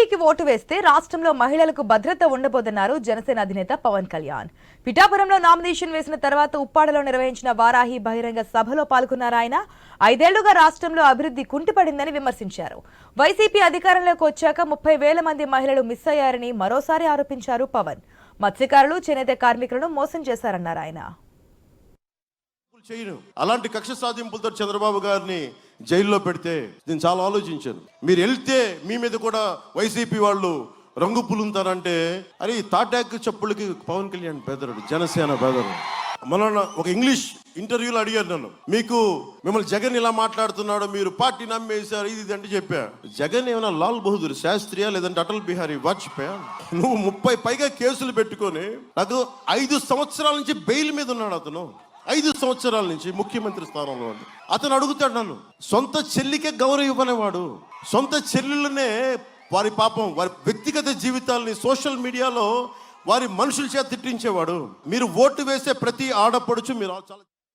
పార్టీకి ఓటు వేస్తే రాష్ట్రంలో మహిళలకు భద్రత ఉండబోదన్నారు జనసేన అధినేత పవన్ కళ్యాణ్. పిఠాపురంలో నామినేషన్ వేసిన తర్వాత ఉప్పాడలో నిర్వహించిన వారాహి బహిరంగ సభలో పాల్గొన్నారు ఆయన. ఐదేళ్ళుగా రాష్ట్రంలో అభివృద్ధి కుంటిపడిందని విమర్శించారు. వైసీపీ అధికారంలోకి వచ్చాక ముప్పై వేల మంది మహిళలు మిస్ అయ్యారని మరోసారి ఆరోపించారు పవన్. మత్స్యకారులు చేనేత కార్మికులను మోసం చేశారన్నారు ఆయన. అలాంటి కక్ష సాధింపులతో చంద్రబాబు గారిని జైల్లో పెడితే నేను చాలా ఆలోచించాను. మీరు వెళ్తే మీ మీద కూడా వైసీపీ వాళ్ళు రంగు పులుంతారంటే అరే ఈ తాటాక్ చెప్పులకి పవన్ కళ్యాణ్ బెదరుడు జనసేన బెదరు మన ఒక ఇంగ్లీష్ ఇంటర్వ్యూలో అడిగారు నన్ను మీకు మిమ్మల్ని జగన్ ఇలా మాట్లాడుతున్నాడు మీరు పార్టీ నమ్మేశారు ఇది ఇది అంటే చెప్పా. జగన్ ఏమైనా లాల్ బహదూర్ శాస్త్రియా లేదంటే అటల్ బిహారీ వాజ్పేయి? నువ్వు ముప్పై పైగా కేసులు పెట్టుకొని నాకు ఐదు సంవత్సరాల నుంచి బెయిల్ మీద ఉన్నాడు అతను. ఐదు సంవత్సరాల నుంచి ముఖ్యమంత్రి స్థానంలో ఉంది. అతను అడుగుతాడు నన్ను సొంత చెల్లికే గౌరవం ఇవ్వనేవాడు సొంత చెల్లెలనే వారి పాపం వారి వ్యక్తిగత జీవితాల్ని సోషల్ మీడియాలో వారి మనుషుల చేత తిట్టించేవాడు. మీరు ఓటు వేసే ప్రతి ఆడపడుచు మీరు చాలా